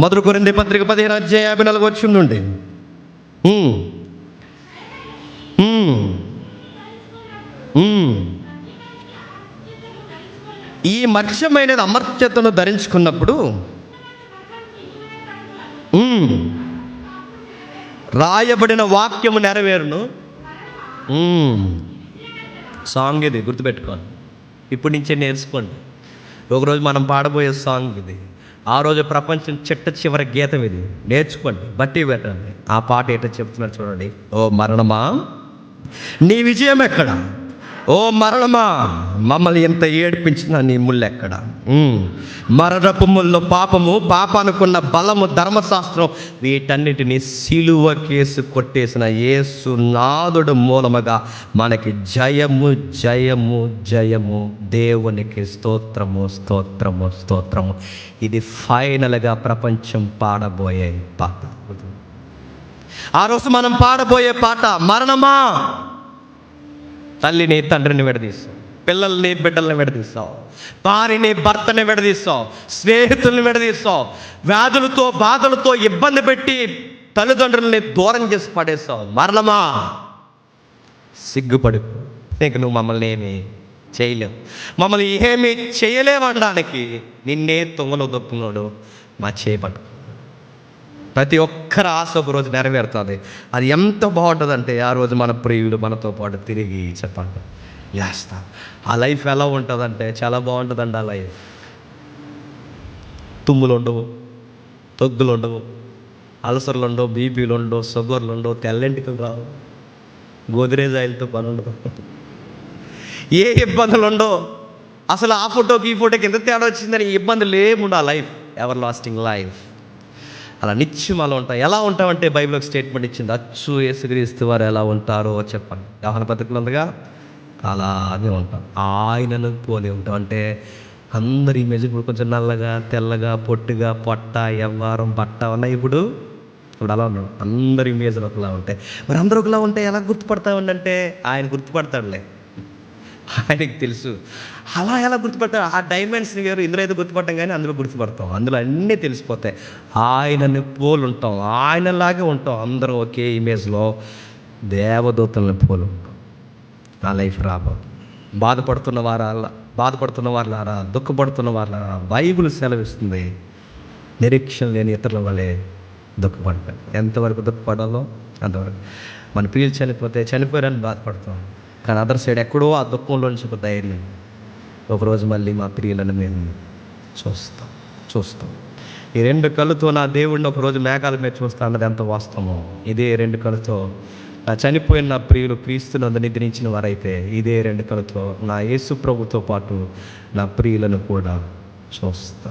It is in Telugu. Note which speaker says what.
Speaker 1: మొదటి కొరింది పత్రిక పదిహేను అధ్యాయ యాభై నాలుగు వచ్చింది నుండి. ఈ మత్స్యమైనది అమర్త్యతను ధరించుకున్నప్పుడు రాయబడిన వాక్యము నెరవేరును. సాంగ్ ఇది గుర్తుపెట్టుకోండి. ఇప్పటి నుంచే నేర్చుకోండి. ఒకరోజు మనం పాడబోయే సాంగ్ ఇది. ఆ రోజు ప్రపంచం చిట్ట చివరి గీతం ఇది. నేర్చుకోండి బట్టి పెట్టండి ఆ పాట ఏంటో చెప్తున్నారు చూడండి. ఓ మరణమా? నీ విజయం ఎక్కడ? ఓ మరణమా మమ్మల్ని ఎంత ఏడిపించిన నీ ముళ్ళెక్కడ మరణపు ముళ్ళు పాపము పాపానుకున్న బలము ధర్మశాస్త్రం వీటన్నిటిని సిలువ కేసు కొట్టేసిన యేసు నాదుడు మూలముగా మనకి జయము జయము జయము. దేవునికి స్తోత్రము స్తోత్రము స్తోత్రము. ఇది ఫైనల్గా ప్రపంచం పాడబోయే పాట. ఆ రోజు మనం పాడబోయే పాట మరణమా? తల్లిని తండ్రిని విడదీస్తావు. పిల్లల్ని బిడ్డల్ని విడదీస్తావు. భార్యని భర్తని విడదీస్తావు. స్నేహితుల్ని విడదీస్తావు. వ్యాధులతో బాధలతో ఇబ్బంది పెట్టి తల్లిదండ్రుల్ని దూరం చేసి పడేస్తావు. మరణమా సిగ్గుపడు నీకు నువ్వు మమ్మల్ని ఏమి చేయలేవు. మమ్మల్ని ఏమి చేయలేవనడానికి నిన్నే తొంగలో దొప్పుకున్నాడు మా చేయబడు ప్రతి ఒక్కరి ఆశ ఒక రోజు నెరవేరుతుంది. అది ఎంత బాగుంటుందంటే ఆ రోజు మన ప్రియులు మనతో పాటు తిరిగి చెప్పండి. చేస్తా. ఆ లైఫ్ ఎలా ఉంటుందంటే చాలా బాగుంటుందండి ఆ లైఫ్. తుమ్ములు ఉండవు తొగ్గులు ఉండవు అల్సర్లు ఉండవు బీపీలు ఉండవు షుగర్లు ఉండవు తెల్లంటికలు రావు గోద్రేజ్ ఆయిల్తో పని ఉండదు ఏ ఇబ్బందులు ఉండవు. అసలు ఆ ఫోటోకి ఈ ఫోటోకి ఎంత తేడా వచ్చిందని ఇబ్బందులు ఏముండవు ఆ లైఫ్ ఎవర్ లాస్టింగ్ లైఫ్. అలా నిత్యం అలా ఉంటాం ఎలా ఉంటామంటే బైబిల్ ఒక స్టేట్మెంట్ ఇచ్చింది అచ్చు యేసుక్రీస్తు వారు ఎలా ఉంటారో చెప్పండి. వ్యవహార పథకంలో ఉందిగా అలాగే ఉంటాం. ఆయనను పోలి ఉంటాం. అంటే అందరి ఇమేజ్ ఇప్పుడు కొంచెం నల్లగా తెల్లగా పొట్టుగా పొట్ట ఎవ్వారం బట్ట ఉన్నాయి ఇప్పుడు. ఇప్పుడు అలా ఉన్నాడు. అందరి ఇమేజ్లు ఒకలా ఉంటాయి. మరి అందరూ ఒకలా ఉంటే ఎలా గుర్తుపడతామండి అంటే ఆయన గుర్తుపడతాడులే. ఆయనకి తెలుసు. అలా ఎలా గుర్తుపడతాం ఆ డైమండ్స్ని వేరు ఇందులో అయితే గుర్తుపడతాం కానీ అందులో గుర్తుపడతాం అందులో అన్నీ తెలిసిపోతాయి. ఆయనని పోలు ఉంటాం. ఆయనలాగే ఉంటాం. అందరం ఒకే ఇమేజ్లో దేవదూతలను పోలు ఉంటాం. నా లైఫ్ రాబో. బాధపడుతున్న వారాల బాధపడుతున్న వాళ్ళారా దుఃఖపడుతున్న వాళ్ళారా బైబుల్ సెలవిస్తుంది. నిరీక్షణ లేని ఇతరుల వలె దుఃఖపడతాను ఎంతవరకు దుఃఖపడాలో అంతవరకు. మన ప్రియులు చనిపోతే చనిపోయారని బాధపడతాం. కానీ అదర్ సైడ్ ఎక్కడో ఆ దుఃఖంలో నుంచి ఒక ధైర్యం ఒకరోజు మళ్ళీ మా ప్రియులను మేము చూస్తాం చూస్తాం. ఈ రెండు కళ్ళుతో నా దేవుడిని ఒకరోజు మేఘాల మీద చూస్తా అన్నది ఎంత వాస్తవమో. ఇదే రెండు కళ్ళతో నా చనిపోయిన నా ప్రియులు క్రీస్తునందు నిద్రించిన వారైతే ఇదే రెండు కళ్ళతో నా యేసు ప్రభుతో పాటు నా ప్రియులను కూడా చూస్తా